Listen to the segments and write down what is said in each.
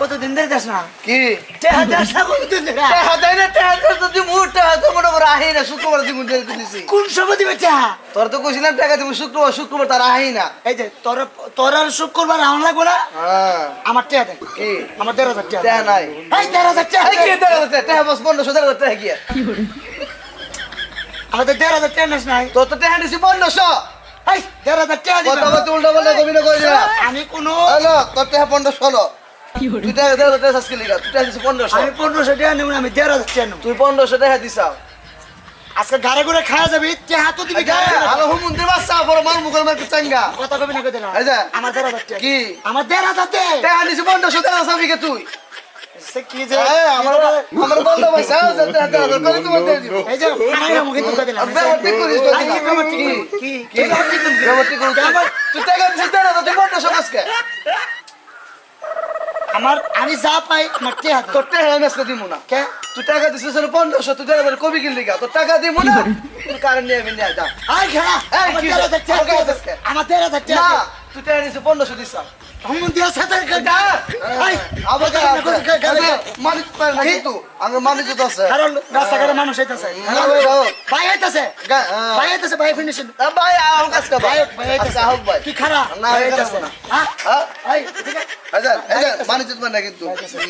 কতদিন ধরে যাস না? কি? দেয় দিন দিয়ে কোন সময় দিবে টেহা? তোর তো কইছিলাম টাকা দিব শুক্রবার শুক্রবার তার আহি না। এই যে তোর তোর আর শুক্রবার আমার লাগবো না? হ্যাঁ। আমার টেহা দে কি? আমার দেড় হাজার টেহা টেহা নাই। এই দেড় হাজার টেহা কি দেড় হাজার টেহা? বস পনেরোশো দেড় হাজার টাকা কি আমাদের দেড় হাজার টেহা নাই। তোর তো টেহা নিছি পনেরোশো এই দেড় হাজার টেহা কত দিবে আবার উল্টা পাল্টা কবি না কইরা আমি কোনো হ্যালো তোর টেহা পনেরোশো হলো? তুই টাকা দেড় হাজার টাকা শাসকি লিগা তুই টাকা দিছি পনেরোশো। আমি পনেরোশো টেহা নেব না আমি দেড় হাজার টেহা নেব। তুই পনেরোশো টাকা দিছাও। আজকে গাড়ি করে খাওয়া যাবে টেহা তো দিবি গাড়ি করে। আলো হুমুন্দির বাচ্চা বড় মার মুখের মার চাঙ্গা কথা কবি না কই দিলাম এই যে। আমার দেড় হাজার টেহা কি? আমার দেড় হাজার দে টাকা নিছি পনেরোশো টাকা চাবি তুই। সে কি যে আমার আমার বলতে পয়সা আছে টাকা দেড় হাজার করে তোমার দিয়ে দিব এই যে না মুখে তুলতে দিলাম। ব্যবহার ঠিক করিস তো কি কি? কি? ব্যবহার- তুই টাকা আজকে আমার আমি যা পাই আমার তোর টাকা আমি আজকে দিব না। কে? তুই টাকা দিছিস পনেরোশো তুই হাজার কবি কিনলি গা। তোর টাকা দিব না? কারণ নিয়ে আমি নিয়ে যা। খেলা। আমার কি দে। আজকে? আমার। তুই টাকা নিছিস পনেরোশো দিস মালিক তো আছে রাস্তাঘাটে মানুষ হইতাছে না, হ্যাঁ। ভাই হইতাছে ভাই ফিনিশিং আ, ভাই আহ আজকে ভাই। ভাই আজকে হোক ভাই। কি খারাপ? না, ভাই আমি না। হ্যাঁ হ্যাঁ এই আচ্ছা আচ্ছা মানিস মানে না কিন্তু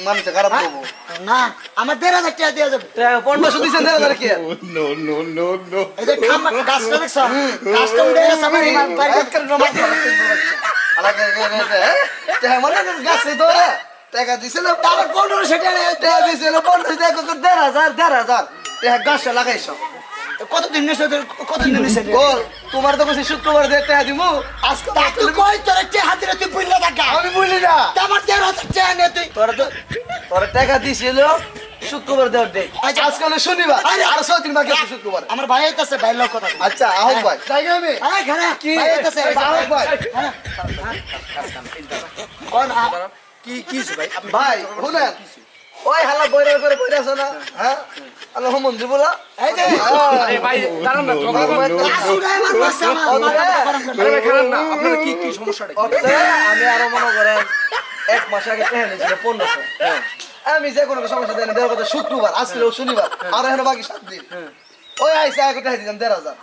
মানুষ খারাপ হ্যাঁ? করব। না আমার দেড় হাজার টাকা দেওয়া যাবে। পনেরোশো দিচ্ছেন দেড় হাজার কি? No, no, no, no. এই যে গাছটা দেখছ? গাছটা উঠে গেছে আমার করে রেখে, হ্যাঁ? মানে না, গাছে ধরে, টাকা। দিছিল, টাকা টাকা দেড় হাজার, দেড় হাজার। টাকা গাছে লাগাইছো। কতদিন কতদিন নিছে? বল, তোমার তো কইছি শুক্রবার দিয়ে টাকা দিমু, আজকে তা তুই কই তোর চেয়ে হাতিরে তুই বুঝলে থাকা আমি বলি না। আমার দেড় হাজার টাকা নিয়ে তুই। তোরা তো তোরা টাকা দিছিল শুক্রবার দেওয়ার ডেট আচ্ছা। আজকে হলো শনিবার। আরে, আর ছয় দিন বাকি আছে শুক্রবার। আমার ভাই হইতাছে ভাই লোক কথা আচ্ছা আহক ভাই। তাই আমি। আরে খানা। কি? ভাই হইতাছে আহক ভাই। হ্যাঁ কোন কি কি ভাই? ভাই শুনেন। ওই হালা বইরা করে বইরা আছে না? হ্যাঁ? আলো মন্দির বলা। এই যে আরে ভাই দাঁড়ান না। আসুরাই আমার আরে ভাই খারাপ না আপনার কি কি সমস্যাটা কি? আমি আরও মনে করেন এক মাস আগে পনেরোশো আমি যে কোনো সমস্যা দেয় না দেওয়ার কথা শুক্রবার আজকে হলো শনিবার আর এখন বাকি সাত দিন। ওই আইসা আগে টেনে দিলাম দেড় হাজার।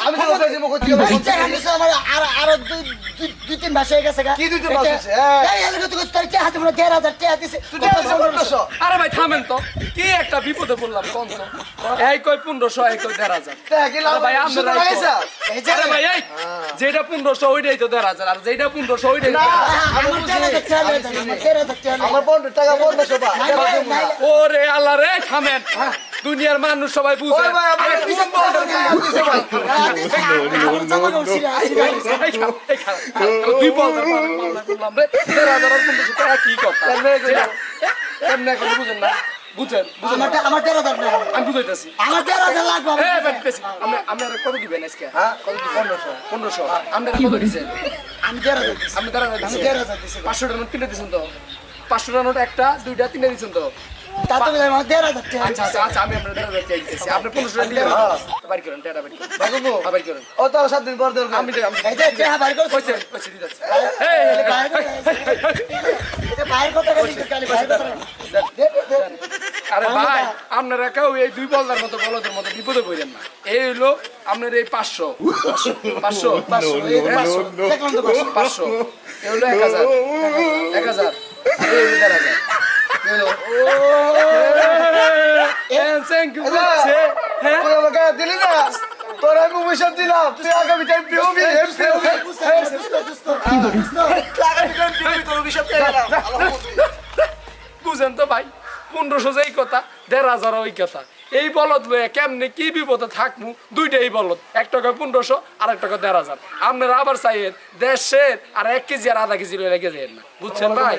আমি তো ওকে দিব কোথায় এই যে আমার আর আর দুই দুই- দুই তিন মাস হয়ে গেছে কি দুই তিন মাস হয়েছে? হ্যাঁ। এই এলাকা তো তোর চেয়ে হাতে মনে দেড় হাজার টাকা দিছে। তুই দেড় হাজার পনেরোশো আরে ভাই থামেন তো। কি একটা বিপদে পড়লাম কোন তো? এই কই পনেরোশো এই কই দেড় হাজার? টাকা কি লাভ আরে ভাই আমরা লাগাইছা এই যে আরে ভাই এই যেটা পনেরোশো ওইটাই তো দেড় হাজার। আর যেটা পনেরোশো ওইটাই আমার পনেরো টাকা পনেরোশো। ওরে আল্লাহ রে থামেন। দুনিয়ার মানুষ সবাই বুঝে। টাকা। দুই টাকা কি কথা কেমনে এখন বুঝেন না বুঝেন বুঝেন আমার হাজার আমি বুঝাইতেছি। আমার হাজার লাগবে, আমার কত দিবেন আজকে? হ্যাঁ? কত কি পনেরোশো। পনেরোশো। আপনি কত দিচ্ছেন আমি দেড় হাজার দিছি। আপনি তারা আমি দিচ্ছেন হাজার দিছি। পাঁচশোটা নোট তিনটে দিচ্ছেন তো? পাঁচশোটা নোট একটা দুইটা তিনটে দিচ্ছেন তো? তা তো বলে আমার দেড় হাজার টাকা। আচ্ছা আচ্ছা আচ্ছা আমি আপনার দেড় হাজার টাকা দিতেছি আপনি পনেরোশোটা দিলেন। বাড়ি করেন টাকা বাড়ি করেন। বাবু হ্যাঁ, বাড়ি করেন। ও তো সাত দিন পর দেবো আমি আমি এই যে টাকা। কইছে কইছে দিতেছি বাইর কথা বাইর কথা দে, দে। আরে ভাই আপনারা কেউ এই দুই বলদার মতো বলদের মতো বিপদে পড়েন না। এই হলো আপনার এই পাঁচশো। পাঁচশো পাঁচশো, পাঁচশো। এই হলো এক হাজার। এক দেড় হাজার। দিলি না তোর আমি দিলাম তুই আগামী টাইম হবে। আগামী টাইম তোর বুঝেন তো ভাই পনেরোশো যেই কথা দেড় হাজার ওই কথা। এই বলদ লয়ে কেমনে কি বিপদে থাকমু? দুইটাই বলদ এক টাকা পনেরোশো আর এক টাকা দেড় হাজার। আপনারা আবার চাইয়েন দেশের আর এক কেজি আর আধা কেজি লয়ে লেগে যায় না। বুঝছেন ভাই?